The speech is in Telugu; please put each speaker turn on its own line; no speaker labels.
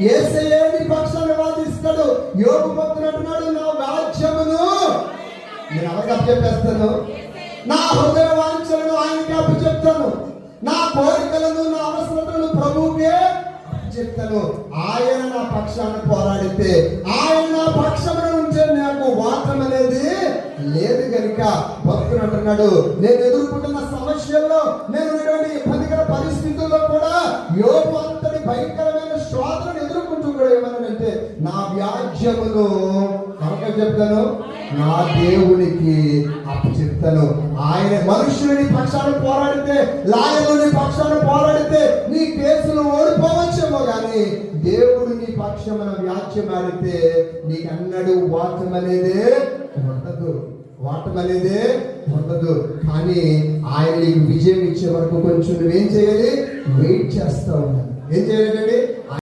ఏసయ్యే పక్షాన్ని వాదిస్తాడు. యోగు భక్తులు అంటున్నాడు నా వాక్యమును నేను అలాగే చెప్పేస్తాను. నా హృదయ వాంఛలను ఆయనకి అప్పు చెప్తాను. నా కోరికలను నా అవసరతలను ప్రభువుకే చెప్తాను. ఆయన నా పక్షాన్ని పోరాడితే ఆయన నా పక్షమున ఉంటే నాకు వాతం అనేది లేదు కనుక భక్తుడు అంటున్నాడు నేను ఎదుర్కొంటున్న సమస్యల్లో నేను ఇటువంటి ఇబ్బందికర పరిస్థితుల్లో నా వ్యాజ్యమును కనుక చెప్తాను నా దేవునికి అప్పచెప్తాను. ఆయన మనుషులని పక్షాన పోరాడితే లాయరుని పక్షాన పోరాడితే నీ కేసులు ఓడిపోవచ్చేమో కానీ దేవుడు నీ పక్షమున వ్యాఖ్యం ఆడితే నీకు అన్నడు వాక్యం అనేదే ఉండదు. వాటం అనేదే ఉండదు. కానీ ఆయన నీకు విజయం ఇచ్చే వరకు కొంచెం నువ్వేం చేయాలి? వెయిట్ చేస్తా ఉండాలి ఏం చేయాలండి